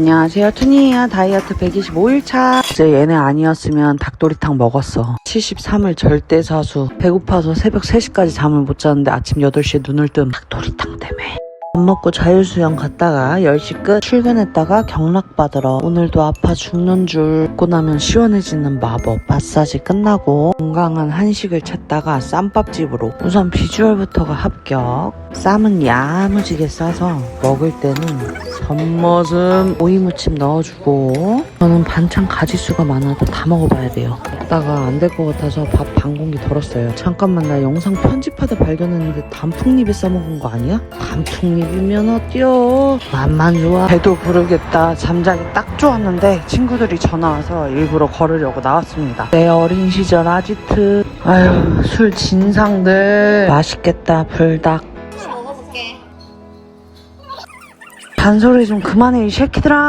안녕하세요. 투니야 다이어트 125일차. 이제 얘네 아니었으면 닭도리탕 먹었어. 73을 절대 사수. 배고파서 새벽 3시까지 잠을 못 잤는데 아침 8시에 눈을 뜸. 닭도리탕 때문에. 밥 먹고 자율수영 갔다가 10시 끝 출근했다가 경락 받으러 오늘도 아파 죽는 줄 먹고 나면 시원해지는 마법 마사지 끝나고 건강한 한식을 찾다가 쌈밥집으로 우선 비주얼부터가 합격. 쌈은 야무지게 싸서 먹을 때는 겉모습 오이무침 넣어주고 저는 반찬 가지수가 많아도 다 먹어봐야 돼요 먹다가 안 될 것 같아서 밥 반 공기 덜었어요. 잠깐만 나 영상 편집하다 발견했는데 단풍잎에 싸먹은 거 아니야? 단풍잎이면 어때요? 맛만 좋아. 배도 부르겠다. 잠자기 딱 좋았는데 친구들이 전화 와서 일부러 걸으려고 나왔습니다. 내 어린 시절 아지트. 아유 술 진상들. 맛있겠다 불닭. 먹어볼게. 잔소리 좀 그만해 이 새끼들아